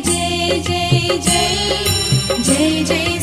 जय जय जय जय जय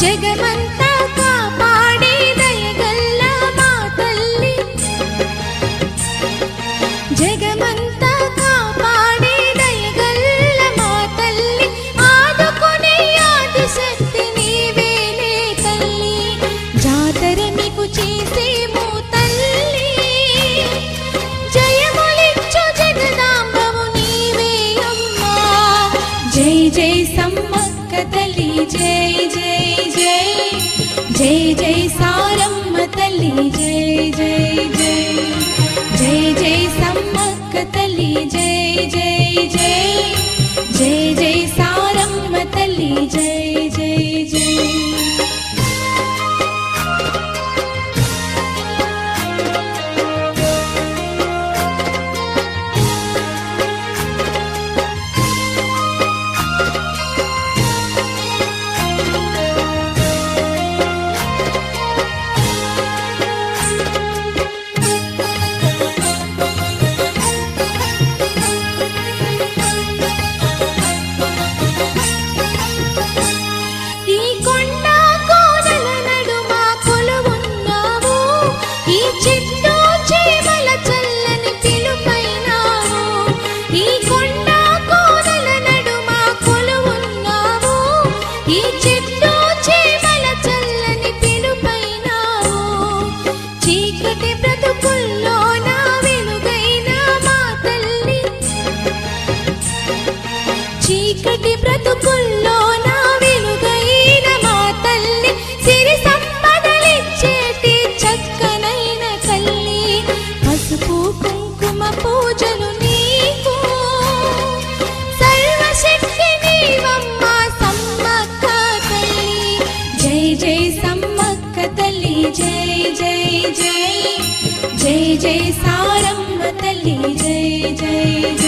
జగమంతా కాపాడే దయగల్ల మా తల్లి. జగమంతా కాపాడే దయగల్ల మా తల్లి. ఆదుకునే ఆది నీవేలే తల్లి. జాతర మీకు చేసేము తల్లి. జయములిచ్చు జగదాంబవు నీవే అమ్మా. జై జై సమ్మక్క తల్లి జై. जय जय सारम्म सारि जय जय जय। जय जय सम्मक्क समकलि जय जय जय। చీకటి బ్రతుకుల్లో నా వెలుగైన మా తల్లి సిరి సంపదలిచ్చేటి చక్కనైన తల్లి. పసుపు కుంకుమ పూజలు నీకు. సర్వశక్తి నీవమ్మ సమ్మక్క తల్లి. జై జై సమ్మక్క తల్లి జై జై జై. జై జై సారమ్మ తల్లి జై జై జై.